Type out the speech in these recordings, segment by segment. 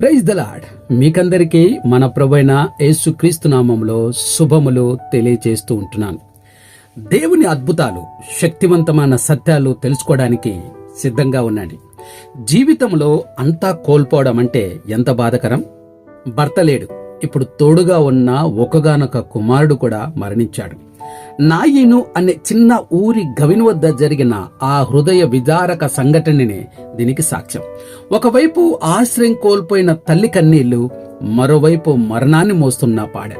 Praise the lord మీకందరికీ మన ప్రభైన యేసుక్రీస్తు నామంలో శుభములు తెలియజేస్తూ ఉంటున్నాను. దేవుని అద్భుతాలు శక్తివంతమైన సత్యాలు తెలుసుకోవడానికి సిద్ధంగా ఉండండి. జీవితంలో అంతా కోల్పోవడం అంటే ఎంత బాధకరం? భర్త లేడు. ఇప్పుడు తోడుగా ఉన్న ఒకగానొక కుమారుడు కూడా మరణించాడు. నాయిను అనే చిన్న ఊరి గవిన్ వద్ద జరిగిన ఆ హృదయ విదారక సంఘటననే దీనికి సాక్ష్యం. ఒకవైపు ఆశ్రయం కోల్పోయిన తల్లి కన్నీళ్ళు మరోవైపు మరణాన్ని మోస్తున్న పాడ.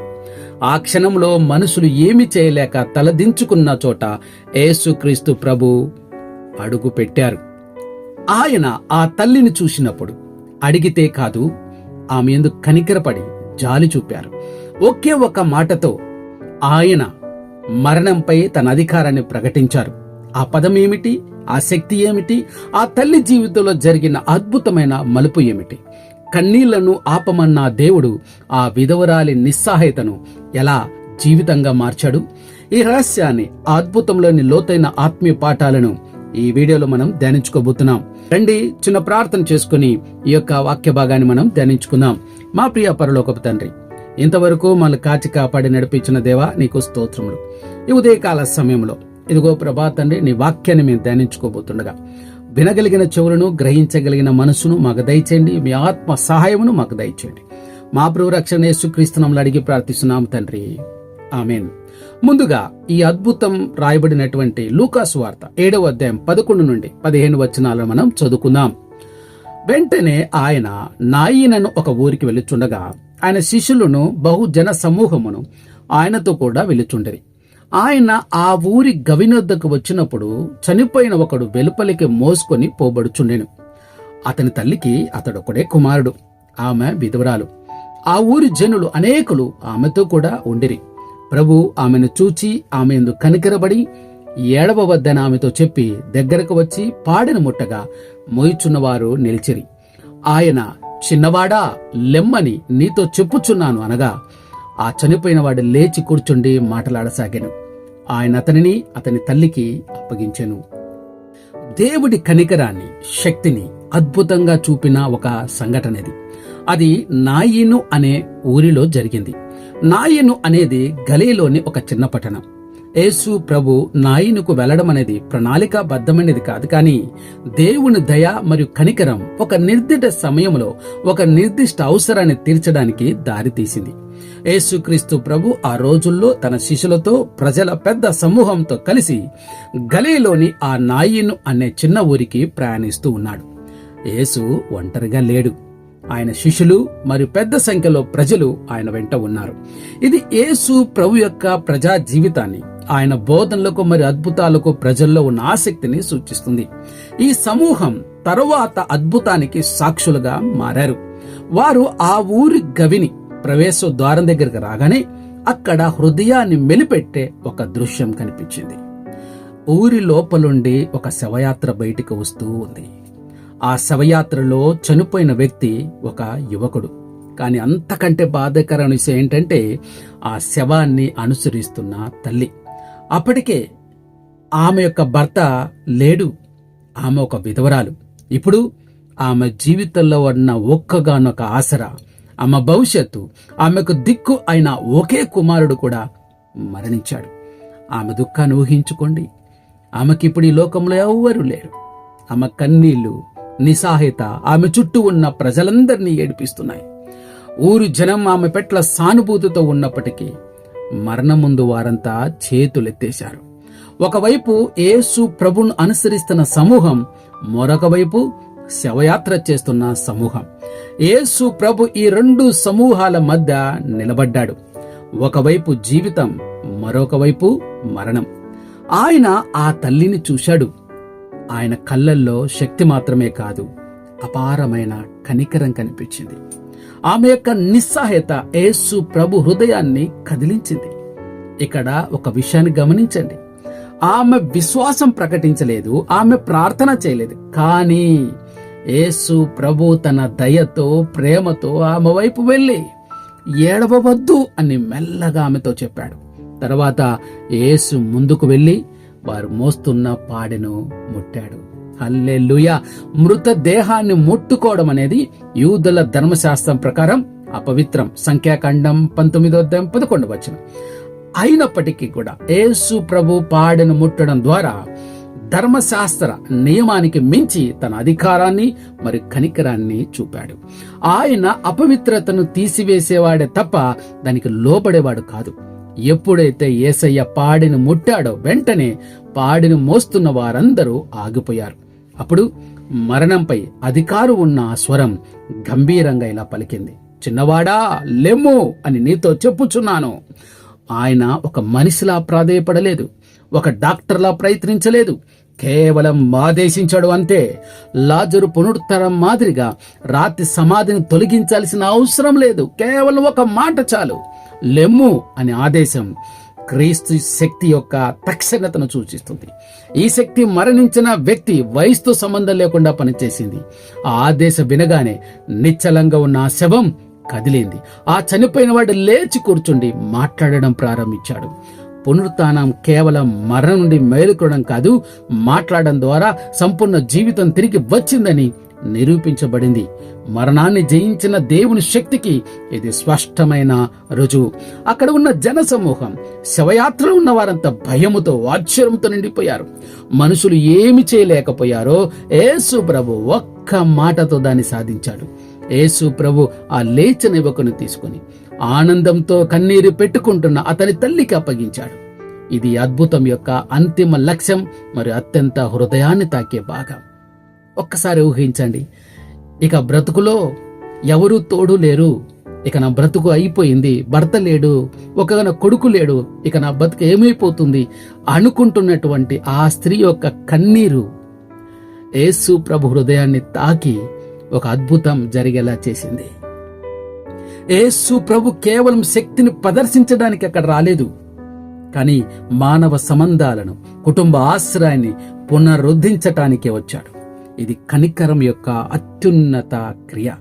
ఆ క్షణంలో మనుషులు ఏమి చేయలేక తలదించుకున్న చోట యేసుక్రీస్తు ప్రభు అడుగు పెట్టారు. ఆయన ఆ తల్లిని చూసినప్పుడు అడిగితే కాదు ఆమె ఎందుకు కనికరపడి జాలి చూపారు. ఒకే ఒక మాటతో ఆయన మరణంపై తన అధికారాన్ని ప్రకటించారు. ఆ పదం ఏమిటి? ఆ శక్తి ఏమిటి? ఆ తల్లి జీవితంలో జరిగిన అద్భుతమైన మలుపు ఏమిటి? కన్నీళ్ళను ఆపమన్న దేవుడు ఆ విధవరాలి నిస్సహాయతను ఎలా జీవితంగా మార్చాడు? ఈ రహస్యాన్ని ఆ అద్భుతంలోని లోతైన ఆత్మీయ పాఠాలను ఈ వీడియోలో మనం ధ్యానించుకోబోతున్నాం. రండి చిన్న ప్రార్థన చేసుకుని ఈ యొక్క వాక్య భాగాన్ని మనం ధ్యానించుకుందాం. మా ప్రియ పరలోకపు తండ్రి ఇంతవరకు మన కాచి కాపాడి నడిపించిన దేవా నీకు స్తోత్రములు. ఈ ఉదయకాల సమయంలో ఇదిగో ప్రభా తండ్రి నీ వాక్యాన్ని మేము ధ్యానించుకోబోతుండగా వినగలిగిన చెవులను గ్రహించగలిగిన మనసును మాకు దయచేయండి మీ ఆత్మ సహాయమును మాకు దయచేయండి. మా ప్రభు రక్షణ యేసుక్రీస్తునంలో అడిగి ప్రార్థిస్తున్నాం తండ్రి. ఆమెన్. ముందుగా ఈ అద్భుతం రాయబడినటువంటి లూకాసు వార్త ఏడవ అధ్యాయం పదకొండు నుండి పదిహేను వచనాలను మనం చదువుకుందాం. వెంటనే ఆయన నాయినను ఒక ఊరికి వెళ్ళుచుండగా ఆయన శిష్యులను బహుజన సమూహమును ఆయనతో కూడా వెళ్ళుచుండేది ఆయన ఆ ఊరి గవినొద్దకు వచ్చినప్పుడు చనిపోయిన ఒకడు వెలుపలికి మోసుకొని పోబడుచుండెను. అతని తల్లికి అతడొకడే కుమారుడు ఆమె విధవరాలు. ఆ ఊరి జనులు అనేకులు ఆమెతో కూడా ఉండిరి. ప్రభు ఆమెను చూచి ఆమె ఎందుకు కనికరబడి ఏడవవద్దని ఆమెతో చెప్పి దగ్గరకు వచ్చి పాడిన ముట్టగా మోయిచున్నవారు నిలిచిరి. ఆయన చిన్నవాడా లెమ్మని నీతో చెప్పుచున్నాను అనగా ఆ చనిపోయినవాడు లేచి కూర్చుండి మాటలాడసాగాను. ఆయన అతనిని అతని తల్లికి అప్పగించెను. దేవుడి కనికరాన్ని శక్తిని అద్భుతంగా చూపిన ఒక సంఘటన ఇది అది నాయిను అనే ఊరిలో జరిగింది. నాయిను అనేది గలీలోని ఒక చిన్న పట్టణం. యేసు ప్రభు నాయనకు వెళ్ళడం అనేది ప్రణాళికాబద్ధమైనది కాదు కానీ దేవుని దయ మరియు కనికరం ఒక నిర్దిష్ట సమయంలో ఒక నిర్దిష్ట అవసరాన్ని తీర్చడానికి దారితీసింది యేసుక్రీస్తు ప్రభు ఆ రోజుల్లో తన శిష్యులతో ప్రజల పెద్ద సమూహంతో కలిసి గలీలోని ఆ నాయిను అనే చిన్న ఊరికి ప్రయాణిస్తూ ఉన్నాడు. యేసు ఒంటరిగా లేడు. ఆయన శిష్యులు మరియు పెద్ద సంఖ్యలో ప్రజలు ఆయన వెంట ఉన్నారు. ఇది యేసు ప్రభు యొక్క ప్రజా జీవితాన్ని ఆయన బోధనలకు మరి అద్భుతాలకు ప్రజల్లో ఉన్న ఆసక్తిని సూచిస్తుంది. ఈ సమూహం తరువాత అద్భుతానికి సాక్షులుగా మారారు. వారు ఆ ఊరి గవిని ప్రవేశ ద్వారం దగ్గరికి రాగానే అక్కడ హృదయాన్ని మెలిపెట్టే ఒక దృశ్యం కనిపించింది. ఊరి లోపలుండి ఒక శవయాత్ర బయటికి వస్తూ ఉంది. ఆ శవయాత్రలో చనిపోయిన వ్యక్తి ఒక యువకుడు. కానీ అంతకంటే బాధాకరమైన విషయం ఏంటంటే ఆ శవాన్ని అనుసరిస్తున్న తల్లి. అప్పటికే ఆమె యొక్క భర్త లేడు ఆమె ఒక విధవరాలు. ఇప్పుడు ఆమె జీవితంలో ఉన్న ఒక్కగానొక ఆసరా ఆమె భవిష్యత్తు ఆమెకు దిక్కు అయిన ఒకే కుమారుడు కూడా మరణించాడు. ఆమె దుఃఖాన్ని ఊహించుకోండి. ఆమెకిప్పుడు ఈ లోకంలో ఎవ్వరూ లేరు. ఆమె కన్నీళ్ళు నిస్సాహిత ఆమె చుట్టూ ఉన్న ప్రజలందరినీ ఏడిపిస్తున్నాయి. ఊరు జనం ఆమె పెట్ల సానుభూతితో ఉన్నప్పటికీ మరణం ముందు వారంతా చేతులెత్తేశారు. ఒకవైపు యేసు ప్రభును అనుసరిస్తున్న సమూహం మరొక వైపు శవయాత్ర చేస్తున్న సమూహం. యేసు ప్రభు ఈ రెండు సమూహాల మధ్య నిలబడ్డాడు. ఒకవైపు జీవితం మరొక వైపు మరణం. ఆయన ఆ తల్లిని చూశాడు. ఆయన కళ్ళల్లో శక్తి మాత్రమే కాదు అపారమైన కనికరం కనిపించింది. ఆమె యొక్క నిస్సహాయత యేసు ప్రభు హృదయాన్ని కదిలించింది. ఇక్కడ ఒక విషయాన్ని గమనించండి. ఆమె విశ్వాసం ప్రకటించలేదు ఆమె ప్రార్థన చేయలేదు. కానీ యేసు ప్రభు తన దయతో ప్రేమతో ఆమె వైపు వెళ్ళి ఏడవవద్దు అని మెల్లగా ఆమెతో చెప్పాడు. తర్వాత యేసు ముందుకు వెళ్ళి వారు మోస్తున్న పాడెను ముట్టాడు. హల్లెలూయా. మృత దేహాన్ని ముట్టుకోవడం అనేది యూదుల ధర్మశాస్త్రం ప్రకారం అపవిత్రం. సంఖ్యాకాండం పంతొమ్మిదో అధ్యాయం పదకొండు వచ్చిన అయినప్పటికీ కూడా యేసు ప్రభు పాడను ముట్టడం ద్వారా ధర్మశాస్త్ర నియమానికి మించి తన అధికారాన్ని మరి కనికరాన్ని చూపాడు. ఆయన అపవిత్రతను తీసివేసేవాడే తప్ప దానికి లోబడేవాడు కాదు. ఎప్పుడైతే ఏసయ్య పాడిని ముట్టాడో వెంటనే పాడిని మోస్తున్న వారందరూ ఆగిపోయారు. అప్పుడు మరణంపై అధికారు ఉన్న ఆ స్వరం గంభీరంగా ఇలా పలికింది. చిన్నవాడా లెమ్ము అని నీతో చెప్పుచున్నాను. ఆయన ఒక మనిషిలా ప్రాధేయపడలేదు ఒక డాక్టర్లా ప్రయత్నించలేదు. కేవలం ఆదేశించాడు అంతే. లాజరు పునరుత్తరం మాదిరిగా రాత్రి సమాధిని తొలగించాల్సిన అవసరం లేదు. కేవలం ఒక మాట చాలు. లెమ్ము అనే ఆదేశం క్రీస్తు శక్తి యొక్క తక్షణతను సూచిస్తుంది. ఈ శక్తి మరణించిన వ్యక్తి వయసుతో సంబంధం లేకుండా పనిచేసింది. ఆ ఆదేశం వినగానే నిశ్చలంగా ఉన్న ఆ శవం కదిలింది. ఆ చనిపోయిన వాడు లేచి కూర్చుండి మాట్లాడడం ప్రారంభించాడు. పునరుత్నం కేవలం మరణం నుండి మేలుకోవడం కాదు మాట్లాడడం ద్వారా సంపూర్ణ జీవితం తిరిగి వచ్చిందని నిరూపించబడింది. మరణాన్ని జయించిన దేవుని శక్తికి ఇది స్పష్టమైన రుజువు. అక్కడ ఉన్న జన సమూహం శవయాత్రలో ఉన్న వారంతా భయముతో ఆశ్చర్యంతో నిండిపోయారు. మనుషులు ఏమి చేయలేకపోయారో యేసు ప్రభు ఒక్క మాటతో దాన్ని సాధించాడు. యేసు ప్రభు ఆ లేచిన యువకుని తీసుకుని ఆనందంతో కన్నీరు పెట్టుకుంటున్న అతని తల్లికి అప్పగించాడు. ఇది అద్భుతం యొక్క అంతిమ లక్ష్యం మరియు అత్యంత హృదయాన్ని తాకే భాగం. ఒక్కసారి ఊహించండి. ఇక బ్రతుకులో ఎవరూ తోడు లేరు. ఇక నా బ్రతుకు అయిపోయింది. భర్త లేడు. ఒక కొడుకు లేడు ఇక నా బ్రతుకు ఏమైపోతుంది? అనుకుంటున్నటువంటి ఆ స్త్రీ యొక్క కన్నీరు యేసు ప్రభు హృదయాన్ని తాకి ఒక అద్భుతం జరిగేలా చేసింది. యేసు ప్రభు కేవలం శక్తిని ప్రదర్శించడానికి అక్కడ రాలేదు. కానీ మానవ సంబంధాలను కుటుంబ ఆశ్రయాన్ని పునరుద్ధరించటానికే వచ్చాడు. ఇది కనికరం యొక్క అత్యున్నత క్రియ.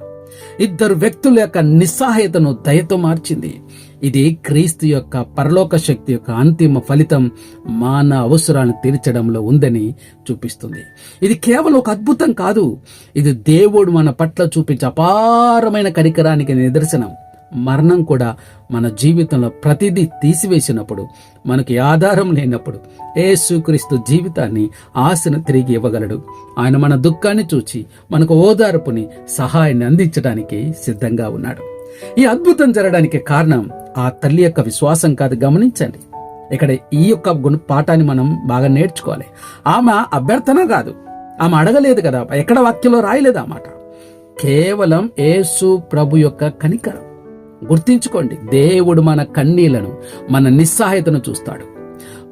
ఇద్దరు వ్యక్తుల యొక్క నిస్సహాయతను దయతో మార్చింది. ఇది క్రీస్తు యొక్క పరలోక శక్తి యొక్క అంతిమ ఫలితం మానవ అవసరాలను తీర్చడంలో ఉందని చూపిస్తుంది. ఇది కేవలం ఒక అద్భుతం కాదు. ఇది దేవుడు మన పట్ల చూపించే అపారమైన కనికరానికి నిదర్శనం. మరణం కూడా మన జీవితంలో ప్రతిదీ తీసివేసినప్పుడు మనకి ఆధారం లేనప్పుడు ఏసుక్రీస్తు జీవితాన్ని ఆశను తిరిగి ఇవ్వగలడు. ఆయన మన దుఃఖాన్ని చూచి మనకు ఓదార్పుని సహాయాన్ని అందించడానికి సిద్ధంగా ఉన్నాడు. ఈ అద్భుతం జరగడానికి కారణం ఆ తల్లి యొక్క విశ్వాసం కాదు. గమనించండి. ఇక్కడ ఈ యొక్క గుణ పాఠాన్ని మనం బాగా నేర్చుకోవాలి. ఆమె అభ్యర్థన కాదు. ఆమె అడగలేదు కదా ఎక్కడ వాక్యంలో రాయలేదు ఆ మాట. కేవలం ఏసు ప్రభు యొక్క కనికరం. గుర్తించుకోండి. దేవుడు మన కన్నీళ్ళను మన నిస్సహాయతను చూస్తాడు.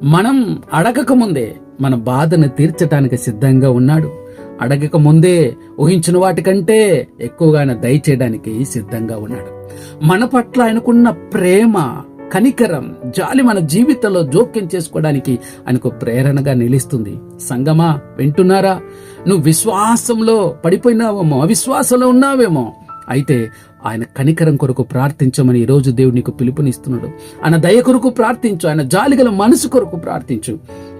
మనం అడగక ముందే మన బాధను తీర్చటానికి సిద్ధంగా ఉన్నాడు. అడగక ముందే ఊహించిన వాటికంటే ఎక్కువగా ఆయన దయచేయడానికి సిద్ధంగా ఉన్నాడు. మన పట్ల ఆయనకున్న ప్రేమ కనికరం జాలి మన జీవితంలో జోక్యం చేసుకోవడానికి ఆయనకు ప్రేరణగా నిలుస్తుంది. సంగమా వింటున్నారా? నువ్వు విశ్వాసంలో పడిపోయినావేమో అవిశ్వాసంలో ఉన్నావేమో అయితే ఆయన కనికరం కొరకు ప్రార్థించమని ఈరోజు దేవుడు నీకు పిలుపునిస్తున్నాడు. ఆయన దయ కొరకు ప్రార్థించు ఆయన జాలిగల మనసు కొరకు ప్రార్థించు.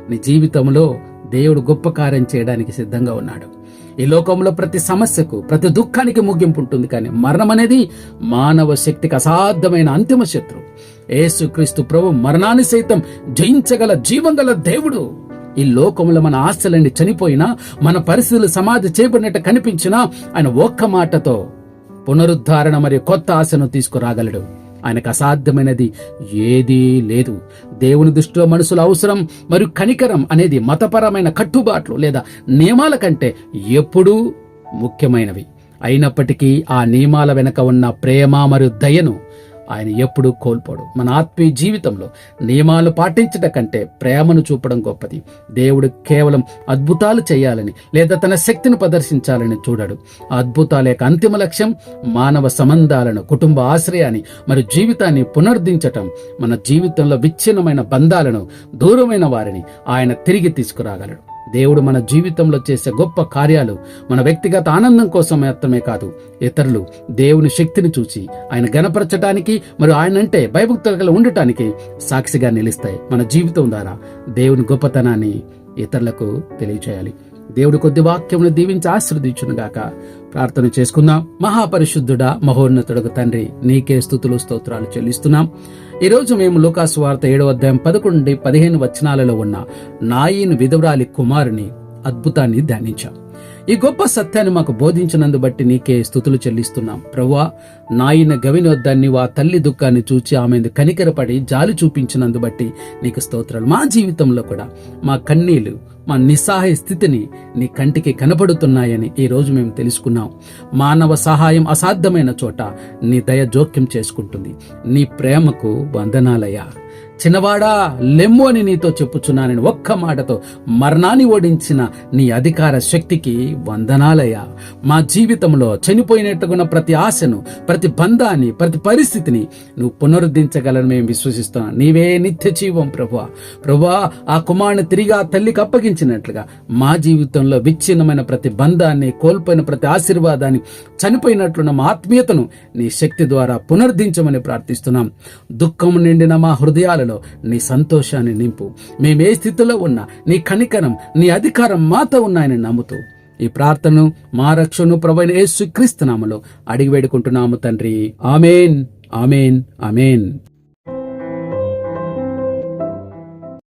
నీ జీవితంలో దేవుడు గొప్ప కార్యం చేయడానికి సిద్ధంగా ఉన్నాడు. ఈ లోకంలో ప్రతి సమస్యకు ప్రతి దుఃఖానికి ముగింపు ఉంటుంది కానీ మరణం అనేది మానవ శక్తికి అసాధ్యమైన అంతిమ శత్రు. ఏసుక్రీస్తు ప్రభు మరణాన్ని సైతం జయించగల జీవం గల దేవుడు. ఈ లోకంలో మన ఆశలన్నీ చనిపోయినా మన పరిస్థితులు సమాధి చేయబడినట్టు కనిపించినా ఆయన ఒక్క మాటతో పునరుద్ధారణ మరియు కొత్త ఆశను తీసుకురాగలడు. ఆయనకు అసాధ్యమైనది ఏదీ లేదు. దేవుని దృష్టిలో మనుషుల అవసరం మరియు కనికరం అనేది మతపరమైన కట్టుబాట్లు లేదా నియమాల కంటే ఎప్పుడూ ముఖ్యమైనవి. అయినప్పటికీ ఆ నియమాల వెనుక ఉన్న ప్రేమ మరియు దయను ఆయన ఎప్పుడూ కోల్పోడు. మన ఆత్మీయ జీవితంలో నియమాలు పాటించట కంటే ప్రేమను చూపడం గొప్పది. దేవుడు కేవలం అద్భుతాలు చేయాలని లేదా తన శక్తిని ప్రదర్శించాలని చూడడు. అద్భుతాల యొక్క అంతిమ లక్ష్యం మానవ సంబంధాలను కుటుంబ ఆశ్రయాన్ని మరి జీవితాన్ని పునరుద్ధరించటం. మన జీవితంలో విచ్ఛిన్నమైన బంధాలను దూరమైన వారిని ఆయన తిరిగి తీసుకురాగలడు. దేవుడు మన జీవితంలో చేసే గొప్ప కార్యాలు మన వ్యక్తిగత ఆనందం కోసం మాత్రమే కాదు ఇతరులు దేవుని శక్తిని చూసి ఆయన గణపరచడానికి మరియు ఆయన అంటే భయభక్తులు ఉండటానికి సాక్షిగా నిలుస్తాయి మన జీవితం ద్వారా. దేవుని గొప్పతనాన్ని ఇతరులకు తెలియచేయాలి. దేవుడు కొద్ది వాక్యమును దీవించి ఆశ్రదించునుగాక ప్రార్థన చేసుకుందాం. మహాపరిశుద్ధుడా మహోన్నతుడకు తండ్రి నీకే స్థుతులు స్తోత్రాలు చెల్లిస్తున్నాం. ఈ రోజు మేము లూకాసు వార్త ఏడవ అధ్యాయం పదకొండు నుండి పదిహేను వచనాలలో ఉన్న నాయిన్ విధవరాలి కుమారుని అద్భుతాన్ని ధ్యానించాం. ఈ గొప్ప సత్యాన్ని మాకు బోధించినందు బట్టి నీకే స్థుతులు చెల్లిస్తున్నాం. ప్రవ్వా నాయన గవిని వా ఆ తల్లి దుఃఖాన్ని చూచి ఆమె కనికరపడి జాలి చూపించినందు బట్టి నీకు స్తోత్రాలు. మా జీవితంలో కూడా మా కన్నీళ్ళు మా నిస్సహాయ స్థితిని నీ కంటికి కనపడుతున్నాయని ఈ రోజు మేము తెలుసుకున్నాం. మానవ సహాయం అసాధ్యమైన చోట నీ దయ జోక్యం చేసుకుంటుంది. నీ ప్రేమకు వందనాలయ్యా. చిన్నవాడా లెమ్ము అని నీతో చెప్పుచున్నానని ఒక్క మాటతో. మరణాన్ని ఓడించిన నీ అధికార శక్తికి వందనాలయ్యా. మా జీవితంలో చనిపోయినట్టుకున్న ప్రతి ఆశను ప్రతి బంధాన్ని ప్రతి పరిస్థితిని నువ్వు పునరుద్ధరించగలని మేము విశ్వసిస్తున్నాం. నీవే నిత్య జీవం ప్రభా ప్రభా ఆ కుమారుని తిరిగి ఆ తల్లికి అప్పగించినట్లుగా మా జీవితంలో విచ్ఛిన్నమైన ప్రతి బంధాన్ని కోల్పోయిన ప్రతి ఆశీర్వాదాన్ని చనిపోయినట్లున్న మా ఆత్మీయతను నీ శక్తి ద్వారా పునరుద్ధరించమని ప్రార్థిస్తున్నాం. దుఃఖం నిండిన మా హృదయాలలో నీ సంతోషాన్ని నింపు. మేము ఏ స్థితిలో ఉన్నా నీ కనికరం నీ అధికారం మాతో ఉన్నాయని నమ్ముతూ ఈ ప్రార్థనను మా రక్షను ప్రభైన యేసు క్రీస్తునామలో అడిగి వేడుకుంటున్నాము తండ్రి. ఆమెన్. ఆమెన్. ఆమెన్.